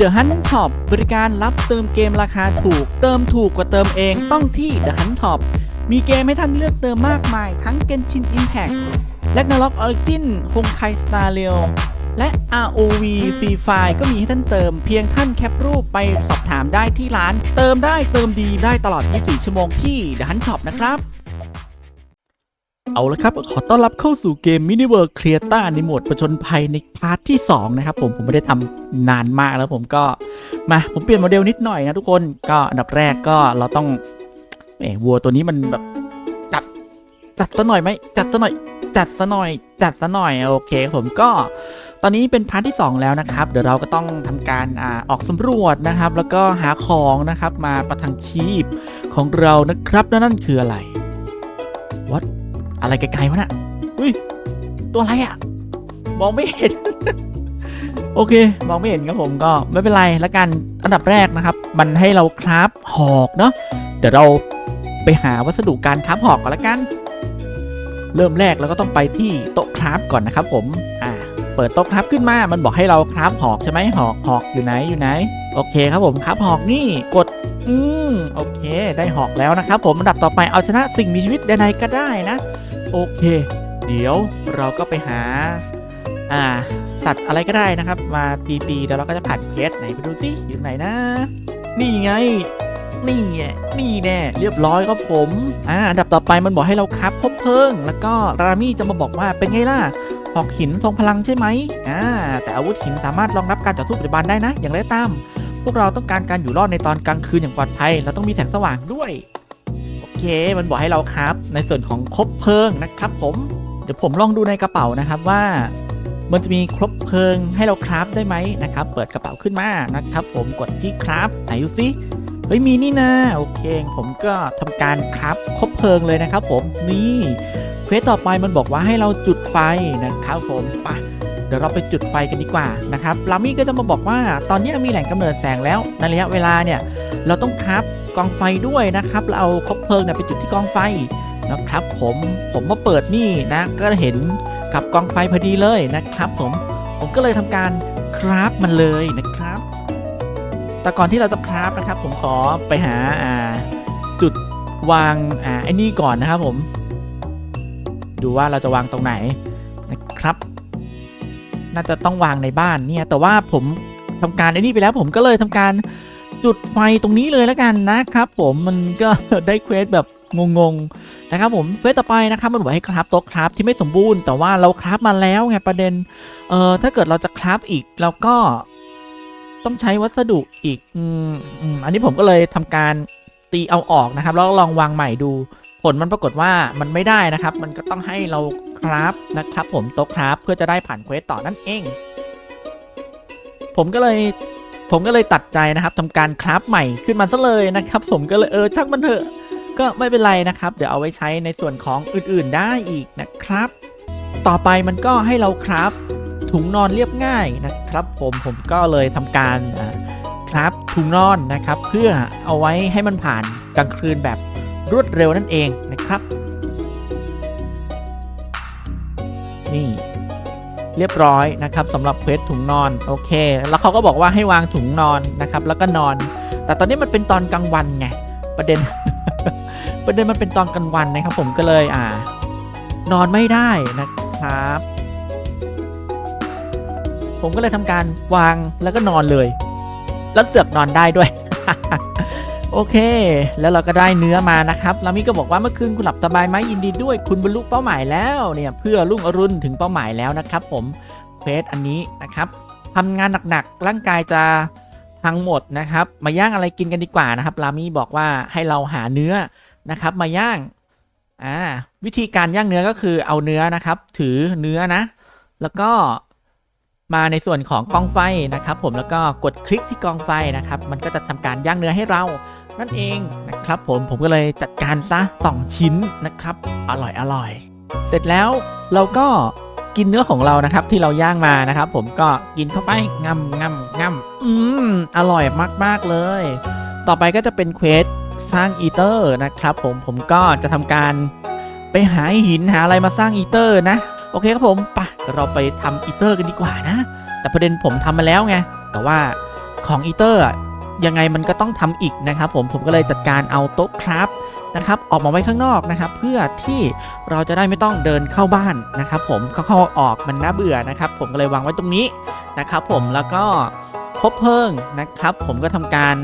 The Hunt Shop บริการรับเติมเกมราคาถูก เติมถูกกว่าเติมเองต้องที่ The Hunt Shop มีเกมให้ท่านเลือกเติมมากมาย ทั้ง Genshin Impact Ragnarok Origin Honkai Star Rail และ ROV Free Fire ก็มีให้ท่านเติมเพียงท่านแคปรูปไปสอบถามได้ที่ร้าน เติมได้เติมดีได้ตลอด 24 ชั่วโมงที่ The Hunt Shop นะครับ เอาละครับ ขอต้อนรับเข้าสู่เกม Mini World c r e a t a ในโหมดประชนภัยในพาร์ทที่ 2 นะครับผม ผมไม่ได้ทำนานมากแล้วผมก็ มา ผมเปลี่ยนโมเดลนิดหน่อยนะทุกคน ก็อันดับแรกก็เราต้องแหมวัวตัวนี้มันแบบ จัด จัดซะหน่อยไหม จัดซะหน่อย จัดซะหน่อย จัดซะหน่อย โอเคผมก็ ตอนนี้เป็นพาร์ทที่ 2 แล้วนะครับ เดี๋ยวเราก็ต้องทำการอ่าออกสำรวจนะครับ แล้วก็หาของนะครับมาประทังชีพของเรานะครับ นั่นคืออะไร What อะไรไกลๆวะน่ะอุ้ย ตัวอะไรอะมองไม่เห็น โอเค มองไม่เห็นครับผมก็ไม่เป็นไรแล้วกัน อันดับแรกนะครับ มันให้เราคราฟหอกเนาะ เดี๋ยวเราไปหาวัสดุการคราฟหอกก่อนละกัน เริ่มแรกเราก็ต้องไปที่โต๊ะคราฟก่อนนะครับ ผม อ่า เปิดโต๊ะคราฟขึ้นมา มันบอกให้เราคราฟหอกใช่ไหมหอก หอกอยู่ไหน อยู่ไหน โอเคครับผมคราฟหอกนี่ กด อืมโอเคได้หอกแล้วนะครับผมอันดับต่อไปเอาชนะสิ่งมีชีวิตใดๆก็ได้นะ โอเค เดี๋ยวเราก็ไปหา อ่า สัตว์อะไรก็ได้นะครับ มาตีตีๆเดี๋ยวเราก็จะผ่านเควสไหนไปดูสิอยู่ไหนนะ นี่ไง นี่นี่แน่เรียบร้อยครับผมอ่าอันดับต่อไปมันบอกให้เราครับพบเพลิง แล้วก็รามี่จะมาบอกว่าเป็นไงล่ะหอกหินทรงพลังใช่ไหมอ่าแต่อาวุธหินสามารถรองรับการต่อสู้ปัจจุบันได้นะ อย่างไรตาม พวกเราต้องการการอยู่รอดในตอนกลางคืนอย่างปลอดภัย เราต้องมีแสงสว่างด้วย โอเค มันบอกให้เราครับ ในส่วนของครบเพลิงนะครับผม เดี๋ยวผมลองดูในกระเป๋านะครับว่า มันจะมีครบเพลิงให้เราคราฟได้ไหมนะครับ เปิดกระเป๋าขึ้นมานะครับ ผมกดที่คราฟไหนดูสิเฮ้ยมีนี่นะโอเค ผมก็ทำการคราฟครบเพลิงเลยนะครับ ผมนี่เควสต่อไปมันบอกว่าให้เราจุดไฟนะครับ ผมไป เดี๋ยวเราไปจุดไฟกันดีกว่านะครับลามี่ก็จะมาบอกว่าตอนนี้มีแหล่งกำเนิดแสงแล้วในระยะเวลาเนี่ยเราต้องคราฟกองไฟด้วยนะครับเราเอาคบเพลิงเนี่ยไปจุดที่กองไฟนะครับผมผมมาเปิดนี่นะก็เห็นกับกองไฟพอดีเลยนะครับ ผมผมก็เลยทำการคราฟมันเลยนะครับ แต่ก่อนที่เราจะคราฟนะครับ ผมขอไปหาอ่าจุดวางอ่าไอ้นี่ก่อนนะครับผม ดูว่าเราจะวางตรงไหนนะครับ น่าจะต้องวางในบ้านเนี่ย แต่ว่าผมทำการไอ้นี่ไปแล้วผมก็เลยทำการจุดไฟตรงนี้เลยแล้วกันนะครับ ผมมันก็ได้เควสแบบงงๆนะครับผมเควสต่อไปนะครับมันบอกให้คราฟโต๊ะคราฟที่ไม่สมบูรณ์ แต่ว่าเราคราฟมาแล้วไงประเด็นเอ่อถ้าเกิดเราจะคราฟอีกเราก็ต้องใช้วัสดุอีกอืมอันนี้ผมก็เลยทำการตีเอาออกนะครับ แล้วลองวางใหม่ดู ผลมันปรากฏว่ามันไม่ได้นะครับ มันก็ต้องให้เราคราฟนะครับ ผมโต๊ะคราฟเพื่อจะได้ผ่านเควสต่อนั่นเอง ผมก็เลยผมก็เลยตัดใจนะครับทำการคราฟใหม่ขึ้นมาซะเลยนะครับ ผมก็เลยเออช่างมันเถอะก็ไม่เป็นไรนะครับ เดี๋ยวเอาไว้ใช้ในส่วนของอื่นๆได้อีกนะครับ ต่อไปมันก็ให้เราคราฟถุงนอนเรียบง่ายนะครับ ผมผมก็เลยทำการคราฟถุงนอนนะครับ เพื่อเอาไว้ให้มันผ่านกลางคืนแบบ รวดเร็วนั่นเองนะครับ นี่เรียบร้อยนะครับสำหรับเควสถุงนอนโอเค แล้วเขาก็บอกว่าให้วางถุงนอนนะครับแล้วก็นอน แต่ตอนนี้มันเป็นตอนกลางวันไงประเด็น ประเด็นมันเป็นตอนกลางวันนะครับ ผมก็เลยอ่า นอนไม่ได้นะครับ ผมก็เลยทำการวางแล้วก็นอนเลย แล้วเสือกนอนได้ด้วย โอเค แล้วเราก็ได้เนื้อมานะครับลามิก็บอกว่าเมื่อคืนคุณหลับสบายไหมยินดีด้วย คุณบรรลุเป้าหมายแล้วเนี่ยเพื่อรุ่งอรุณถึงเป้าหมายแล้วนะครับผมเควสอันนี้นะครับทำงานหนักๆร่างกายจะพังหมดนะครับ มาย่างอะไรกินกันดีกว่านะครับลามิบอกว่าให้เราหาเนื้อนะครับ มาย่างอ่าวิธีการย่างเนื้อก็คือเอาเนื้อนะครับ ถือเนื้อนะ แล้วก็มาในส่วนของกองไฟนะครับ ผมแล้วก็กดคลิกที่กองไฟนะครับ มันก็จะทำการย่างเนื้อให้เรา นั่นเองนะครับผมผมก็เลยจัดการซะสองชิ้นนะครับ อร่อยอร่อย เสร็จแล้วเราก็กินเนื้อของเรานะครับที่เราย่างมานะครับ ผมก็กินเข้าไปงำงำงำอืมอร่อยมาก ๆ เลย ต่อไปก็จะเป็นเควสสร้างอีเตอร์นะครับ ผมผมก็จะทำการไปหาหินหาอะไรมาสร้างอีเตอร์นะ โอเคครับผมไปะเราไปทำอีเตอร์กันดีกว่านะ แต่ประเด็นผมทำมาแล้วไงแต่ว่าของอีเตอร์ ยังไงมันก็ต้องทำอีกนะครับ ผมผมก็เลยจัดการเอาโต๊ะคราฟนะครับออกมาไว้ข้างนอกนะครับ เพื่อที่เราจะได้ไม่ต้องเดินเข้าบ้านนะครับ ผมเข้าเข้าออกมันน่าเบื่อนะครับ ผมก็เลยวางไว้ตรงนี้นะครับ ผมแล้วก็พบเพลิงนะครับ ผมก็ทำการ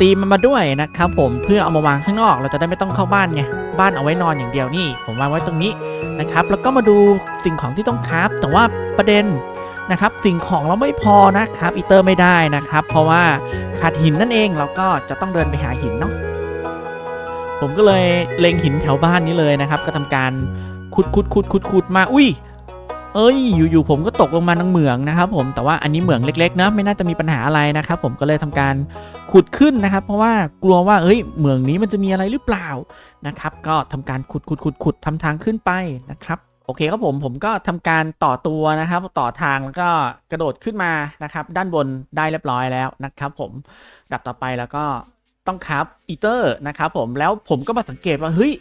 ตีมันมาด้วยนะครับ ผมเพื่อเอามาวางข้างนอก เราจะได้ไม่ต้องเข้าบ้านไงบ้านเอาไว้นอนอย่างเดียวนี่ ผมวางไว้ตรงนี้นะครับ แล้วก็มาดูสิ่งของที่ต้องคราฟแต่ว่าประเด็น นะครับ สิ่งของเราไม่พอนะครับอีเตอร์ไม่ได้นะครับ เพราะว่าขาดหินนั่นเองเราก็จะต้องเดินไปหาหินเนาะผมก็เลยเล็งหินแถวบ้านนี้เลยนะครับ ก็ทำการขุดขุดขุดขุดขุดมาอุ้ยเอ้ย อยู่ๆผมก็ตกลงมาในเหมืองนะครับ ผมแต่ว่าอันนี้เหมืองเล็กๆนะไม่น่าจะมีปัญหาอะไรนะครับ ผมก็เลยทำการขุดขึ้นนะครับ เพราะว่ากลัวว่าเอ้ยเหมืองนี้มันจะมีอะไรหรือเปล่านะครับ ก็ทำการขุดขุดขุดขุดทำทางขึ้นไปนะครับ เคครับผมผมก็ทำการต่อตัวนะครับ ต่อทางแล้วก็กระโดดขึ้นมานะครับ ด้านบนได้เรียบร้อยแล้วนะครับ ผมดับต่อไปแล้วก็ต้องครับอีเตอร์นะครับผมแล้วผมก็มาสังเกตว่าเฮ้ย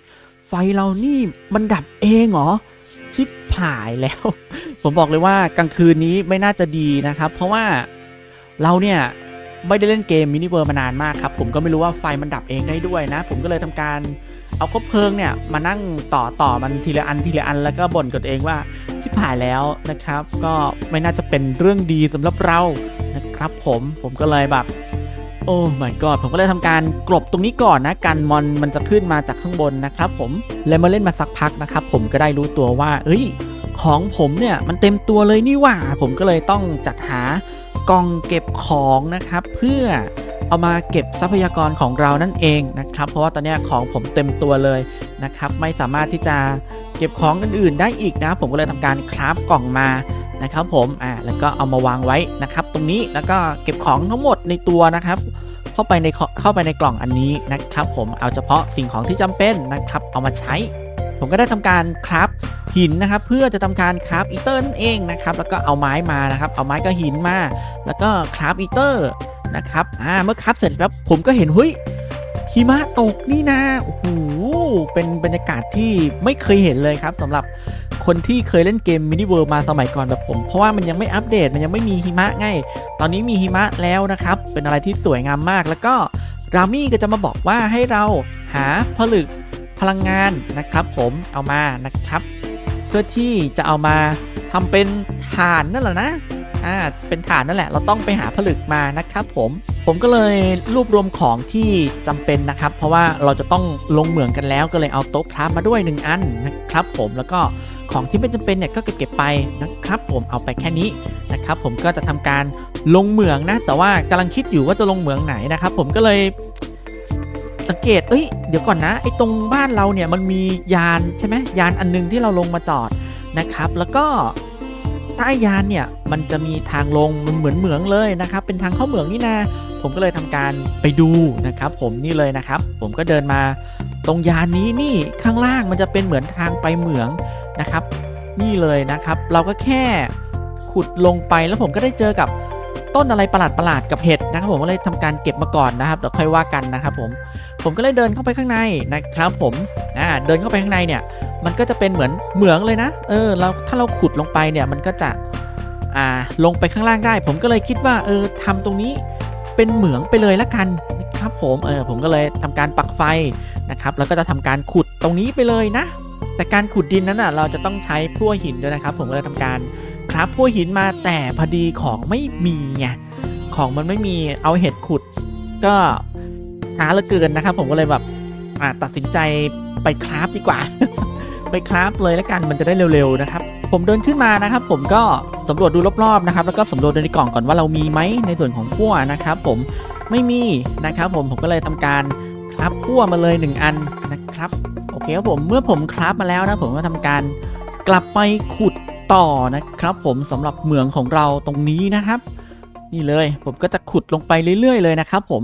ไฟเรานี่มันดับเองเหรอชิบหายแล้ว ผมบอกเลยว่ากลางคืนนี้ไม่น่าจะดีนะครับ เพราะว่าเราเนี่ย ไม่ได้เล่นเกมมินิเวิร์มานานมากครับ ผมก็ไม่รู้ว่าไฟมันดับเองได้ด้วยนะ ผมก็เลยทำการเอาคบเพลิงเนี่ยมานั่งต่อต่อมันทีละอันทีละอันแล้วก็บ่นกับตัวเองว่าชิบหายแล้วนะครับ ก็ไม่น่าจะเป็นเรื่องดีสำหรับเรานะครับผมผมก็เลยแบบโอ้ my god ผมก็เลยทำการกลบตรงนี้ก่อนนะกันมอนมันจะขึ้นมาจากข้างบนนะครับผมเลยมาเล่นมาสักพักนะครับผมก็ได้รู้ตัวว่า เอ้ย ของผมเนี่ยมันเต็มตัวเลยนี่ว่า ผมก็เลยต้องจัดหา กล่องเก็บของนะครับ เพื่อเอามาเก็บทรัพยากรของเรานั่นเองนะครับ เพราะว่าตอนนี้ของผมเต็มตัวเลยนะครับ ไม่สามารถที่จะเก็บของอื่นๆ ได้อีกนะ ผมก็เลยทำการคราฟกล่องมานะครับ ผมอ่าแล้วก็เอามาวางไว้นะครับ ตรงนี้แล้วก็เก็บของทั้งหมดในตัวนะครับ เข้าไปในเข้าไปในกล่องอันนี้นะครับ ผมเอาเฉพาะสิ่งของที่จำเป็นนะครับ เอามาใช้ ผมก็ได้ทำการคราฟ หินนะครับ เพื่อจะทำการคราฟอีเตอร์นั่นเองนะครับ แล้วก็เอาไม้มานะครับ เอาไม้กับหินมา แล้วก็คราฟอีเตอร์นะครับ อ่า เมื่อคราฟเสร็จแล้วผมก็เห็นเฮ้ยหิมะตกนี่นะ โอ้โห เป็นบรรยากาศที่ไม่เคยเห็นเลยครับสำหรับคนที่เคยเล่นเกมมินิเวิร์มาสมัยก่อนแบบผม เพราะว่ามันยังไม่อัปเดต มันยังไม่มีหิมะไง ตอนนี้มีหิมะแล้วนะครับ เป็นอะไรที่สวยงามมาก แล้วก็รามี่ก็จะมาบอกว่าให้เราหาผลึกพลังงานนะครับผม เอามานะครับ เพื่อที่จะเอามาทำเป็นฐานนั่นแหละนะอ่าเป็นฐานนั่นแหละ เราต้องไปหาผลึกมานะครับผม ผมก็เลยรวบรวมของที่จำเป็นนะครับ เพราะว่าเราจะต้องลงเหมืองกันแล้วก็เลยเอาโต๊ะคราฟมาด้วย 1 อันนะครับ ผมแล้วก็ของที่ไม่จำเป็นเนี่ยก็เก็บไปนะครับ ผมเอาไปแค่นี้นะครับ ผมก็จะทำการลงเหมืองนะ แต่ว่ากำลังคิดอยู่ว่าจะลงเหมืองไหนนะครับ ผมก็เลย สังเกต เอ้ย เดี๋ยวก่อนนะ ไอ้ตรงบ้านเราเนี่ยมันมียานใช่ไหมยานอันนึงที่เราลงมาจอดนะครับ แล้วก็ใต้ยานเนี่ยมันจะมีทางลงมันเหมือนเหมืองเลยนะครับ เป็นทางเข้าเหมืองนี่นาผมก็เลยทำการไปดูนะครับ ผมนี่เลยนะครับ ผมก็เดินมาตรงยานนี้นี่ข้างล่างมันจะเป็นเหมือนทางไปเหมืองนะครับ นี่เลยนะครับ เราก็แค่ขุดลงไปแล้วผมก็ได้เจอกับต้นอะไรประหลาดประหลาดๆกับเห็ดนะครับ ผมก็เลยทำการเก็บมาก่อนนะครับเดี๋ยวค่อยว่ากันนะครับผม ผมก็เลยเดินเข้าไปข้างในนะครับผมอ่าเดินเข้าไปข้างในเนี่ย มันก็จะเป็นเหมือนเหมืองเลยนะ เออเราถ้าเราขุดลงไปเนี่ยมันก็จะอ่าลงไปข้างล่างได้ ผมก็เลยคิดว่าเออทำตรงนี้เป็นเหมืองไปเลยละกันนะครับผมเออผมก็เลยทำการปักไฟนะครับแล้วก็จะทำการขุดตรงนี้ไปเลยนะ แต่การขุดดินนั้นอะเราจะต้องใช้พลั่วหินด้วยนะครับ ผมก็เลยทำการคราฟพลั่วหินมาแต่พอดีของไม่มีไงของมันไม่มีเอาเห็ดขุด ก็ ช้าเหลือเกินนะครับ ผมก็เลยแบบอ่าตัดสินใจไปคราฟดีกว่า ไปคราฟเลยแล้วกันมันจะได้เร็วๆนะครับผมเดินขึ้นมานะครับ ผมก็สำรวจดูรอบๆนะครับ แล้วก็สำรวจในกล่องก่อนว่าเรามีไหมในส่วนของพั่วนะครับ ผมไม่มีนะครับ ผมผมก็เลยทำการคราฟพั่วมาเลยหนึ่งอันนะครับโอเคครับผมเมื่อผมคราฟมาแล้วนะผมก็ทำการกลับไปขุดต่อนะครับ ผมสำหรับเหมืองของเราตรงนี้นะครับ นี่เลย ผมก็จะขุดลงไปเรื่อย ๆ เลยนะครับ ผม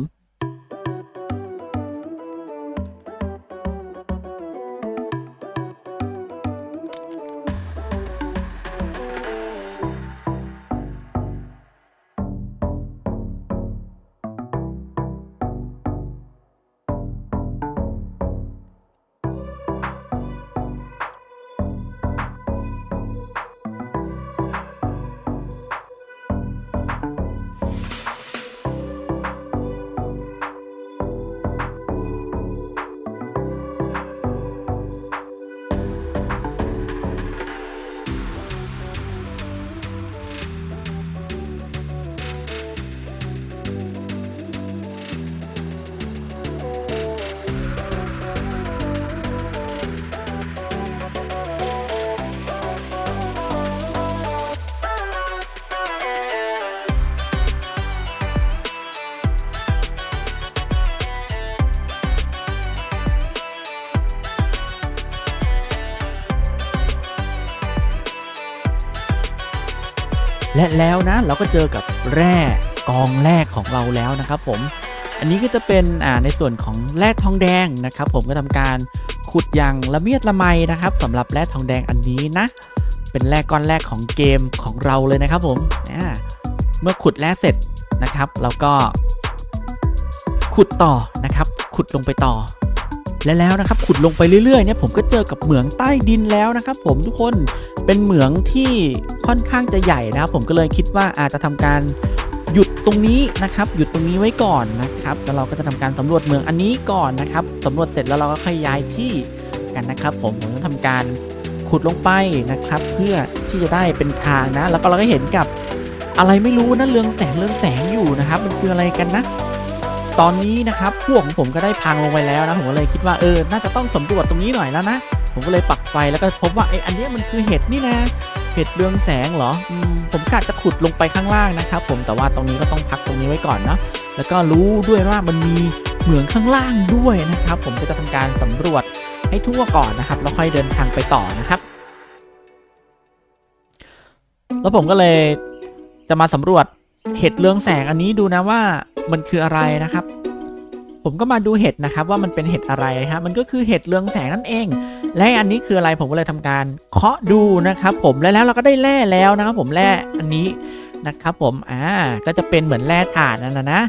และแล้วนะเราก็เจอกับแร่กองแรกของเราแล้วนะครับผม อันนี้ก็จะเป็นอ่าในส่วนของแร่ทองแดงนะครับผมก็ทำการขุดอย่างละเมียดละไมนะครับสำหรับแร่ทองแดงอันนี้นะ เป็นแร่ก้อนแรกของเกมของเราเลยนะครับผมเมื่อขุดแร่เสร็จนะครับเราก็ขุดต่อนะครับ ขุดลงไปต่อ และแล้วนะครับขุดลงไปเรื่อยๆเนี่ยผมก็เจอกับเหมืองใต้ดินแล้วนะครับผมทุกคนเป็นเหมืองที่ค่อนข้างจะใหญ่นะครับผมก็เลยคิดว่าอาจจะทำการหยุดตรงนี้นะครับหยุดตรงนี้ไว้ก่อนนะครับแล้วเราก็จะทำการสำรวจเมืองอันนี้ก่อนนะครับสำรวจเสร็จแล้วเราก็ค่อยย้ายที่กันนะครับ ผมผมจะทำการขุดลงไปนะครับ เพื่อที่จะได้เป็นทางนะ แล้วก็เราก็เห็นกับอะไรไม่รู้นะเรืองแสงเรืองแสงอยู่นะครับ มันคืออะไรกันนะ ตอนนี้นะครับพวกของผมก็ได้พังลงไปแล้วนะผมก็เลยคิดว่าเออน่าจะต้องสำรวจตรงนี้หน่อยแล้วนะผมก็เลยปักไฟแล้วก็พบว่าไอ้อันนี้มันคือเห็ดนี่นะเห็ดเรืองแสงเหรออมผมกะจะขุดลงไปข้างล่างนะครับผมแต่ว่าตรงนี้ก็ต้องพักตรงนี้ไว้ก่อนเนาะแล้วก็รู้ด้วยว่ามันมีเหมืองข้างล่างด้วยนะครับ ผมก็จะทำการสำรวจให้ทั่วก่อนนะครับแล้วค่อยเดินทางไปต่อนะครับ แล้วผมก็เลยจะมาสำรวจเห็ดเรืองแสงอันนี้ดูนะว่า มันคืออะไรนะครับ ผมก็มาดูเห็ดนะครับ ว่ามันเป็นเห็ดอะไรครับมันก็คือเห็ดเรืองแสงนั่นเอง และอันนี้คืออะไรผมก็เลยทำการเคาะดูนะครับ ผมและแล้วเราก็ได้แร่แล้วนะครับ ผมแร่อันนี้นะครับ ผมอ่าก็จะเป็นเหมือนแร่ถ่านนั่นนะนะ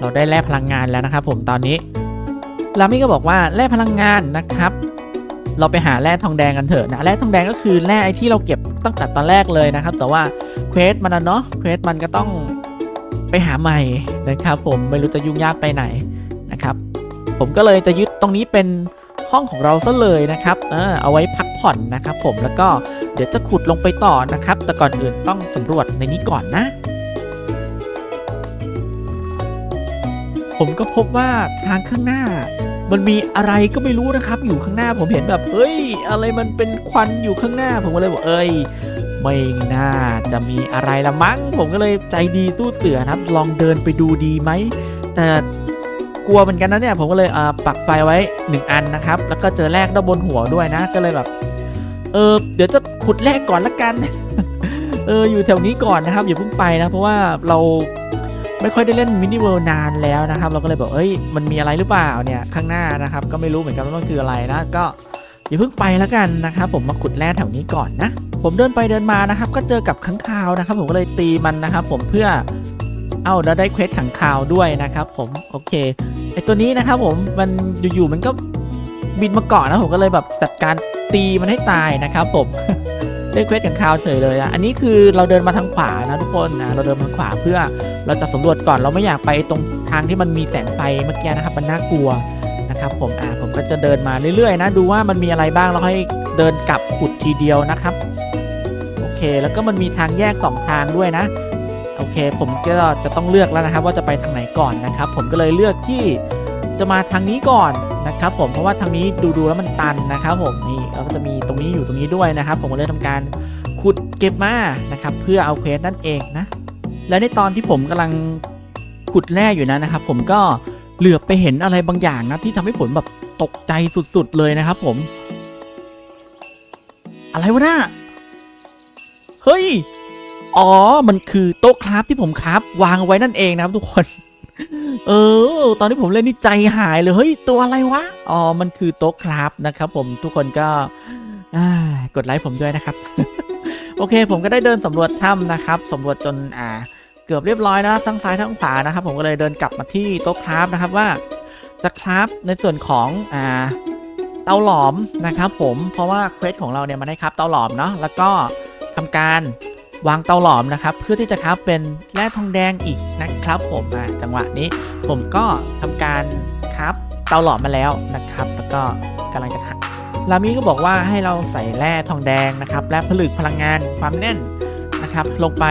เราได้แร่พลังงานแล้วนะครับ ผมตอนนี้ลามี่ก็บอกว่าแร่พลังงานนะครับ เราไปหาแร่ทองแดงกันเถอะนะแร่ทองแดงก็คือแร่ไอที่เราเก็บตั้งแต่ตอนแรกเลยนะครับ แต่ว่าเควสมันนะเนาะเควสมันก็ต้อง ไปหาใหม่นะครับผมไม่รู้จะยุ่งยากไปไหนนะครับ ผมก็เลยจะยึดตรงนี้เป็นห้องของเราซะเลยนะครับเออเอาไว้พักผ่อนนะครับผมแล้วก็เดี๋ยวจะขุดลงไปต่อนะครับ แต่ก่อนอื่นต้องสำรวจในนี้ก่อนนะ ผมก็พบว่าทางข้างหน้า มันมีอะไรก็ไม่รู้นะครับ อยู่ข้างหน้าผมเห็นแบบเอ้ย อะไรมันเป็นควันอยู่ข้างหน้า ผมก็เลยบอกเอ้ย ไม่น่าจะมีอะไรละมั้ง ผมก็เลยใจดีสู้เสือนะครับ ลองเดินไปดูดีไหม แต่กลัวเหมือนกันนะเนี่ย ผมก็เลยปักไฟไว้ 1 อันนะครับ แล้วก็เจอแรกด้านบนหัวด้วยนะ ก็เลยแบบ เออเดี๋ยวจะขุดแรกก่อนละกัน เอออยู่แถวนี้ก่อนนะครับอย่าเพิ่งไปนะ เพราะว่าเราไม่ค่อยได้เล่นมินิเวิลด์นานแล้วนะครับ เราก็เลยบอกเอ้ยมันมีอะไรหรือเปล่าเนี่ยข้างหน้านะครับ ก็ไม่รู้เหมือนกันว่ามันคืออะไรนะ ก็อย่าเพิ่งไปแล้วกันนะครับ ผมมาขุดแร่แถวนี้ก่อนนะ ผมเดินไปเดินมานะครับ ก็เจอกับขังคาวนะครับ ผมก็เลยตีมันนะครับผมเพื่อเอ้าแล้วได้เควสขังคาวด้วยนะครับผมโอเคไอตัวนี้นะครับผมมันอยู่ๆมันก็บินมาเกาะนะผมก็เลยแบบจัดการตีมันให้ตายนะครับผมได้เควสขังคาวเฉยเลยอะอันนี้คือเราเดินมาทางขวานะทุกคนนะเราเดินมาทางขวาเพื่อเราจะสำรวจก่อนเราไม่อยากไปตรงทางที่มันมีแสงไฟเมื่อกี้นะครับมันน่ากลัวนะครับผมอ่าผมก็จะเดินมาเรื่อยๆ นะ ดูว่ามันมีอะไรบ้างแล้วค่อยเดินกลับขุดทีเดียวนะครับ แล้วก็มันมีทางแยก 2 ทางด้วยนะ โอเค ผมก็จะต้องเลือกแล้วนะครับ ว่าจะไปทางไหนก่อนนะครับ ผมก็เลยเลือกที่จะมาทางนี้ก่อนนะครับ ผมเพราะว่าทางนี้ดูๆแล้วมันตันนะครับผมนี่แล้วก็จะมีตรงนี้อยู่ตรงนี้ด้วยนะครับ ผมก็เลยทำการขุดเก็บมานะครับ เพื่อเอาเควสนั่นเองนะ และในตอนที่ผมกำลังขุดแร่อยู่นั้นนะครับ ผมก็เหลือไปเห็นอะไรบางอย่างนะที่ทำให้ผมแบบตกใจสุดๆเลยนะครับ ผม อะไรวะน่ะ เฮ้ย อ๋อ มันคือโต๊ะคราฟที่ผมคราฟวางไว้นั่นเองนะครับทุกคน เออ ตอนที่ผมเล่นนี่ใจหายเลย เฮ้ย ตัวอะไรวะ อ๋อ มันคือโต๊ะคราฟนะครับผม ทุกคนก็กดไลค์ผมด้วยนะครับ โอเค ผมก็ได้เดินสำรวจถ้ำนะครับสำรวจจนอ่า เกือบเรียบร้อยนะครับ ทั้งซ้ายทั้งขวานะครับ ผมก็เลยเดินกลับมาที่โต๊ะคราฟนะครับว่าจะคราฟในส่วนของอ่าเตาหลอมนะครับผมเพราะว่าเควสของเราเนี่ยมันได้ครับเตาหลอมเนาะแล้วก็ ทำการวางเตาหลอมนะครับ เพื่อที่จะครับเป็นแร่ทองแดงอีกนะครับ ผมอะจังหวะนี้ ผมก็ทำการครับเตาหลอมมาแล้วนะครับ แล้วก็กำลังจะขัดลามีก็บอกว่าให้เราใส่แร่ทองแดงนะครับและผลึกพลังงานความแน่นนะครับ ลงไป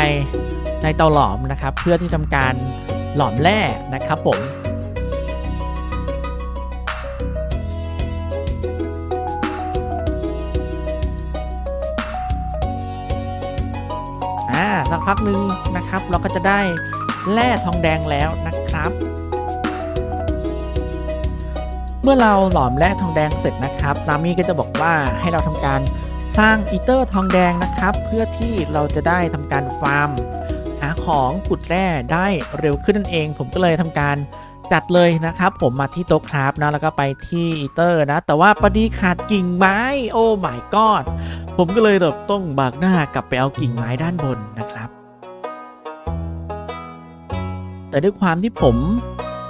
ในเตาหลอมนะครับ เพื่อที่ทำการหลอมแร่นะครับ ผม พักหนึ่งนะครับ เราก็จะได้แร่ทองแดงแล้วนะครับ เมื่อเราหลอมแร่ทองแดงเสร็จนะครับรามี่ก็จะบอกว่าให้เราทำการสร้างอีเตอร์ทองแดงนะครับ เพื่อที่เราจะได้ทำการฟาร์ม หาของขุดแร่ได้เร็วขึ้นนั่นเอง ผมก็เลยทำการ จัดเลยนะครับ ผมมาที่โต๊ะคราฟนะแล้วก็ไปที่อีเตอร์นะ แต่ว่าพอดีขาดกิ่งไม้ โอ้ my god ผมก็เลยแบบต้องบากหน้ากลับไปเอากิ่งไม้ด้านบนนะครับ แต่ด้วยความที่ผม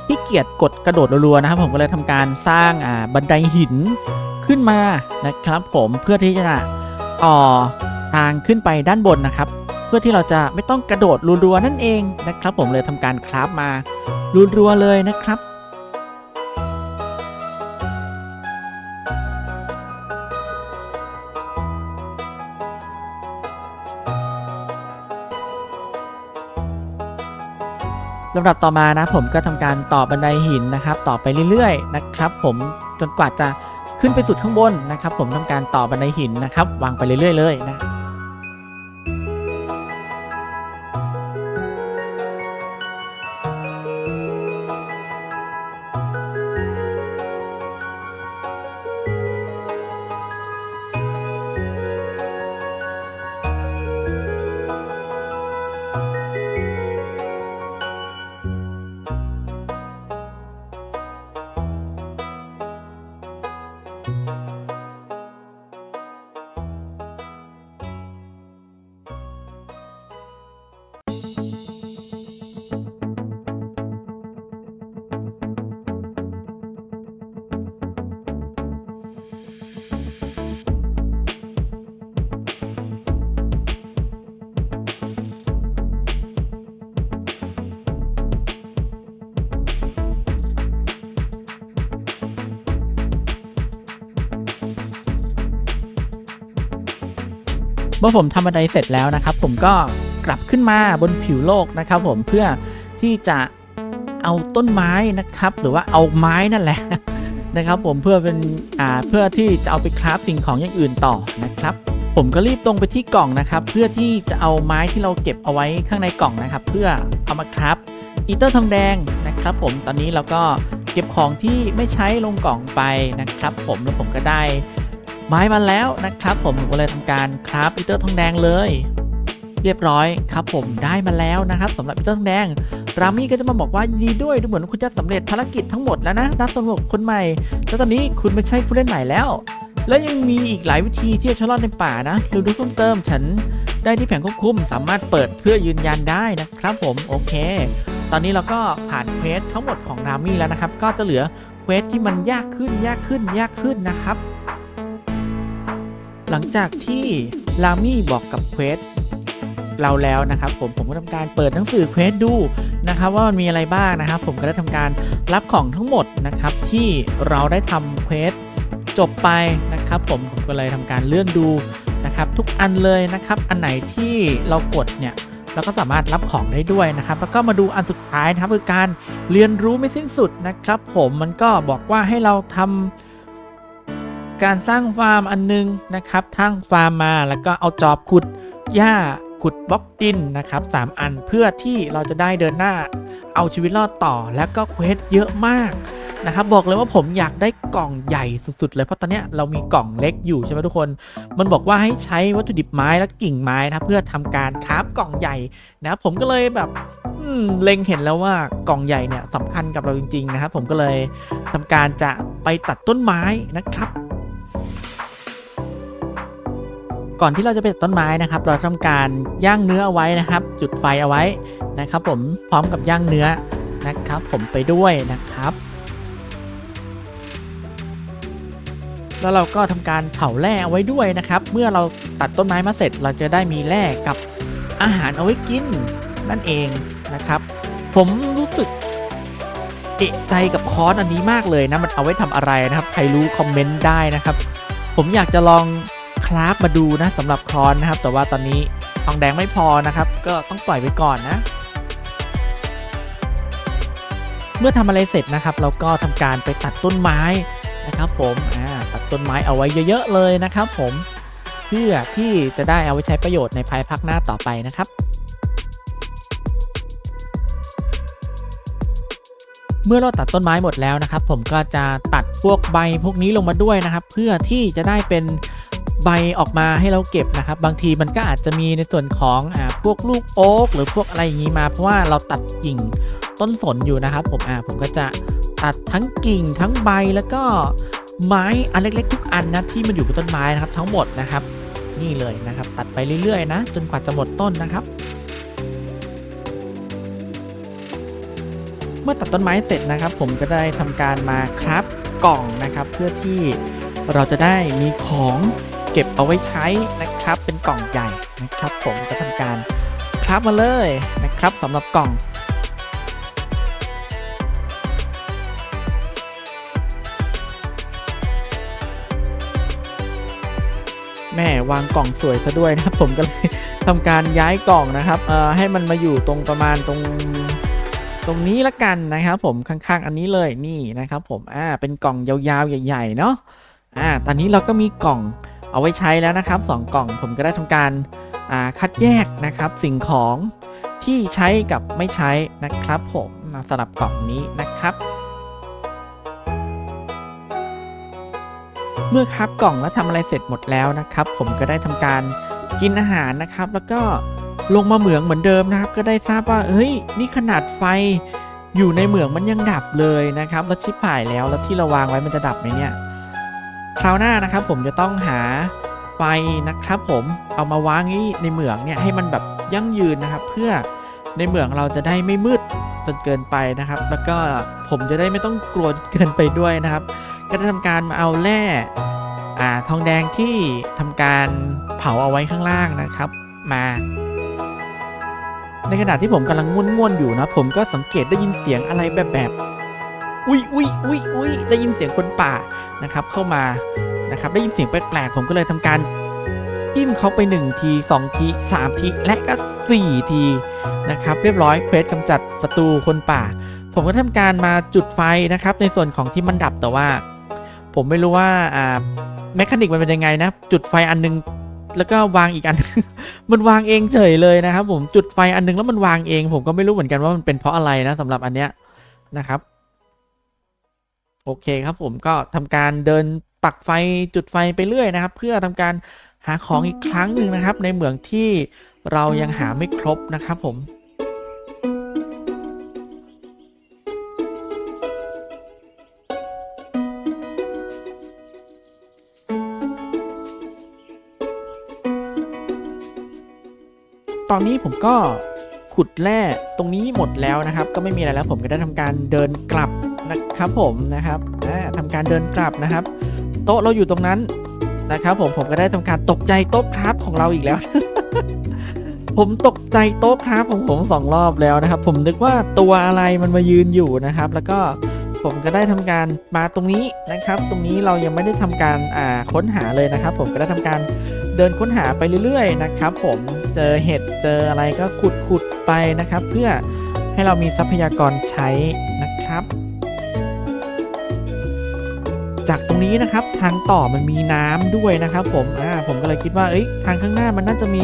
ขี้เกียจกดกระโดดรัวๆนะครับ ผมก็เลยทำการสร้างอ่าบันไดหินขึ้นมานะครับ ผมเพื่อที่จะต่อทางขึ้นไปด้านบนนะครับ พื่อที่เราจะไม่ต้องกระโดดรัวๆนั่นเองนะครับ ผมเลยทำการคราฟมารัวๆเลยนะครับลำดับต่อมานะผมก็ทำการต่อบันไดหินนะครับ ต่อไปเรื่อยๆนะครับ ผมจนกว่าจะขึ้นไปสุดข้างบนนะครับ ผมทำการต่อบันไดหินนะครับ วางไปเรื่อย ๆ เลยนะ มื่อผมทำบันไดเสร็จแล้วนะครับ ผมก็กลับขึ้นมาบนผิวโลกนะครับ ผมเพื่อที่จะเอาต้นไม้นะครับ หรือว่าเอาไม้นั่นแหละนะครับ ผมเพื่อเป็นอ่าเพื่อที่จะเอาไปคราฟสิ่งของอย่างอื่นต่อนะครับ ผมก็รีบตรงไปที่กล่องนะครับ เพื่อที่จะเอาไม้ที่เราเก็บเอาไว้ข้างในกล่องนะครับ เพื่อเอามาคราฟอีเตอร์ทองแดงนะครับ ผมตอนนี้เราก็เก็บของที่ไม่ใช้ลงกล่องไปนะครับ ผมแล้วผมก็ได้ ไม้มาแล้วนะครับผมผมก็เลยทำการคราฟอีเตอร์ทองแดงเลย เรียบร้อยครับผมได้มาแล้วนะครับสำหรับอีเตอร์ทองแดงรามี่ก็จะมาบอกว่ายินดีด้วยดูเหมือนคุณจะสำเร็จภารกิจทั้งหมดแล้วนะนักสนุกคนใหม่แล้วตอนนี้คุณไม่ใช่ผู้เล่นใหม่แล้ว แล้วยังมีอีกหลายวิธีที่จะชะลอดในป่านะดูดูเพิ่มเติมฉันได้ที่แผงควบคุมสามารถเปิดเพื่อยืนยันได้นะครับผมโอเค ตอนนี้เราก็ผ่านเควสทั้งหมดของรามี่แล้วนะครับ ก็จะเหลือเควสที่มันยากขึ้นยากขึ้นยากขึ้นนะครับ หลังจากที่ลามี่บอกกับเควสเราแล้วนะครับผมผมก็ทำการเปิดหนังสือเควสดูนะครับว่ามันมีอะไรบ้างนะครับ ผมก็ได้ทำการรับของทั้งหมดนะครับที่เราได้ทำเควสจบไปนะครับ ผมผมก็เลยทำการเลื่อนดูนะครับ ทุกอันเลยนะครับ อันไหนที่เรากดเนี่ยเราก็สามารถรับของได้ด้วยนะครับ แล้วก็มาดูอันสุดท้ายนะครับคือการเรียนรู้ไม่สิ้นสุดนะครับ ผมมันก็บอกว่าให้เราทำ การสร้างฟาร์มอันนึงนะครับทั้งฟาร์มมาแล้วก็เอาจอบขุดหญ้าขุดบล็อกดินนะครับสามอันเพื่อที่เราจะได้เดินหน้าเอาชีวิตรอดต่อแล้วก็เควสเยอะมากนะครับบอกเลยว่าผมอยากได้กล่องใหญ่สุดๆเลยเพราะตอนเนี้ยเรามีกล่องเล็กอยู่ใช่ไหมทุกคน มันบอกว่าให้ใช้วัตถุดิบไม้และกิ่งไม้นะครับเพื่อทำการคราฟกล่องใหญ่นะครับผมก็เลยแบบเล็งเห็นแล้วว่ากล่องใหญ่เนี่ยสำคัญกับเราจริง ๆ นะครับผมก็เลยทำการจะไปตัดต้นไม้นะครับ ก่อนที่เราจะไปตัดต้นไม้นะครับ เราทำการย่างเนื้อเอาไว้นะครับ จุดไฟเอาไว้นะครับ ผมพร้อมกับย่างเนื้อนะครับ ผมไปด้วยนะครับ แล้วเราก็ทำการเผาแร่เอาไว้ด้วยนะครับ เมื่อเราตัดต้นไม้มาเสร็จ เราจะได้มีแร่กับอาหารเอาไว้กินนั่นเองนะครับ ผมรู้สึกเอะใจกับคอร์สอันนี้มากเลยนะ มันเอาไว้ทำอะไรนะครับ ใครรู้คอมเมนต์ได้นะครับ ผมอยากจะลอง คราฟมาดูนะสำหรับครอนนะครับ แต่ว่าตอนนี้ทองแดงไม่พอนะครับ ก็ต้องปล่อยไว้ก่อนนะ เมื่อทำอะไรเสร็จนะครับ เราก็ทำการไปตัดต้นไม้นะครับ ผมอ่าตัดต้นไม้เอาไว้เยอะๆเลยนะครับ ผมเพื่อที่จะได้เอาไว้ใช้ประโยชน์ในภายภาคหน้าต่อไปนะครับเมื่อเราตัดต้นไม้หมดแล้วนะครับ ผมก็จะตัดพวกใบพวกนี้ลงมาด้วยนะครับ เพื่อที่จะได้เป็น ใบออกมาให้เราเก็บนะครับ บางทีมันก็อาจจะมีในส่วนของอ่าพวกลูกโอ๊กหรือพวกอะไรอย่างนี้มา เพราะว่าเราตัดกิ่งต้นสนอยู่นะครับ ผมอ่าผมก็จะตัดทั้งกิ่งทั้งใบแล้วก็ไม้อันเล็กๆ ทุกอันนะที่มันอยู่บนต้นไม้นะครับ ทั้งหมดนะครับ นี่เลยนะครับ ตัดไปเรื่อยๆนะจนกว่าจะหมดต้นนะครับ เมื่อตัดต้นไม้เสร็จนะครับ ผมก็ได้ทำการมาครับกล่องนะครับ เพื่อที่เราจะได้มีของ เก็บเอาไว้ใช้นะครับ เป็นกล่องใหญ่นะครับ ผมก็ทำการครับมาเลยนะครับสำหรับกล่องแม่วางกล่องสวยซะด้วยนะครับ ผมก็เลยทำการย้ายกล่องนะครับเอ่อให้มันมาอยู่ตรงประมาณตรงตรงนี้ละกันนะครับ ผมข้างๆ อันนี้เลยนี่นะครับ ผมอ่าเป็นกล่องยาวๆใหญ่ ๆ เนาะอ่าตอนนี้เราก็มีกล่อง เอาไว้ใช้แล้วนะครับสองกล่องผมก็ได้ทำการาคัดแยกนะครับสิ่งของที่ใช้กับไม่ใช้นะครับผมสำหรับกล่องนี้นะครับ เมื่อครับกล่องแล้วทำอะไรเสร็จหมดแล้วนะครับ ผมก็ได้ทำการกินอาหารนะครับ แล้วก็ลงมาเหมืองเหมือนเดิมนะครับ ก็ได้ทราบว่าเฮ้ยนี่ขนาดไฟอยู่ในเหมืองมันยังดับเลยนะครับแล้วชิบหายแล้วแล้วที่เราวางไว้มันจะดับไหมเนี่ย คราวหน้านะครับผมจะต้องหาไฟนะครับผมเอามาวางนี้ในเหมืองเนี่ยให้มันแบบยั่งยืนนะครับ เพื่อในเหมืองเราจะได้ไม่มืดจนเกินไปนะครับ แล้วก็ผมจะได้ไม่ต้องกลัวจนเกินไปด้วยนะครับ ก็ได้ทำการมาเอาแร่อ่าทองแดงที่ทำการเผาเอาไว้ข้างล่างนะครับ มา ในขณะที่ผมกำลังง่วนๆอยู่นะผมก็สังเกตได้ยินเสียงอะไรแบบแบบอุ้ยอุ้ยอุ้ยอุ้ยได้ยินเสียงคนป่า นะครับเข้ามานะครับได้ยินเสียงแปลกๆผมก็เลยทำการจิ้มเขาไป 1 ที 2 ที 3 ที และก็ 4 ทีนะครับเรียบร้อยเควสกำจัดศัตรูคนป่า ผมก็ทำการมาจุดไฟนะครับในส่วนของที่มันดับแต่ว่า ผมไม่รู้ว่าอ่าแมคานิกมันเป็นยังไงนะ จุดไฟอันนึงแล้วก็วางอีกอัน มันวางเองเฉยเลยนะครับ ผมจุดไฟอันนึงแล้วมันวางเอง ผมก็ไม่รู้เหมือนกันว่ามันเป็นเพราะอะไรนะสำหรับอันเนี้ยนะครับ โอเคครับผมก็ทำการเดินปักไฟจุดไฟไปเรื่อยนะครับ เพื่อทำการหาของอีกครั้งหนึ่งนะครับ ในเหมืองที่เรายังหาไม่ครบนะครับผมตอนนี้ผมก็ขุดแร่ตรงนี้หมดแล้วนะครับ ก็ไม่มีอะไรแล้วผมก็ได้ทำการเดินกลับ นะครับผมนะครับอ่าทำการเดินกลับนะครับ โต๊ะเราอยู่ตรงนั้นนะครับผมผมก็ได้ทำการตกใจโต๊ะครับของเราอีกแล้ว ผมตกใจโต๊ะครับของผมสองรอบแล้วนะครับ ผมนึกว่าตัวอะไรมันมายืนอยู่นะครับ แล้วก็ผมก็ได้ทำการมาตรงนี้นะครับ ตรงนี้เรายังไม่ได้ทำการอ่าค้นหาเลยนะครับ ผมก็ได้ทำการเดินค้นหาไปเรื่อย ๆ นะครับ ผมเจอเห็ดเจออะไรก็ขุดขุดไปนะครับ เพื่อให้เรามีทรัพยากรใช้นะครับ จากตรงนี้นะครับทางต่อมันมีน้ำด้วยนะครับผมอ่าผมก็เลยคิดว่าเอ้ยทางข้างหน้ามันน่าจะมี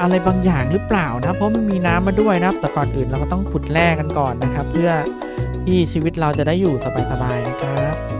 อะไรบางอย่างหรือเปล่านะเพราะมันมีน้ำมาด้วยนะครับ แต่ก่อนอื่นเราก็ต้องขุดแร่กันก่อนนะครับ เพื่อที่ชีวิตเราจะได้อยู่สบายๆนะครับ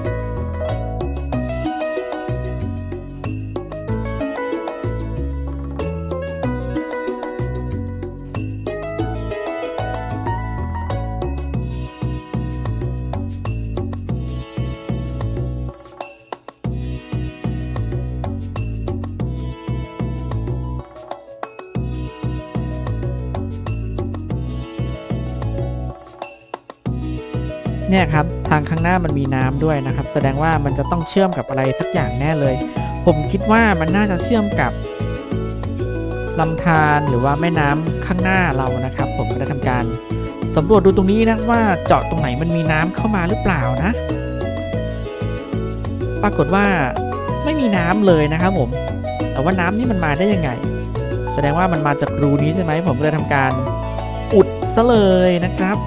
เนี่ยครับทางข้างหน้ามันมีน้ำด้วยนะครับ แสดงว่ามันจะต้องเชื่อมกับอะไรสักอย่างแน่เลย ผมคิดว่ามันน่าจะเชื่อมกับลำธารหรือว่าแม่น้ำข้างหน้าเรานะครับ ผมก็ได้ทำการสำรวจดูตรงนี้นะว่าเจาะตรงไหนมันมีน้ำเข้ามาหรือเปล่านะ ปรากฏว่าไม่มีน้ำเลยนะครับผม แต่ว่าน้ำนี่มันมาได้ยังไง แสดงว่ามันมาจากรูนี้ใช่ไหมผมก็เลยทำการอุดซะเลยนะครับ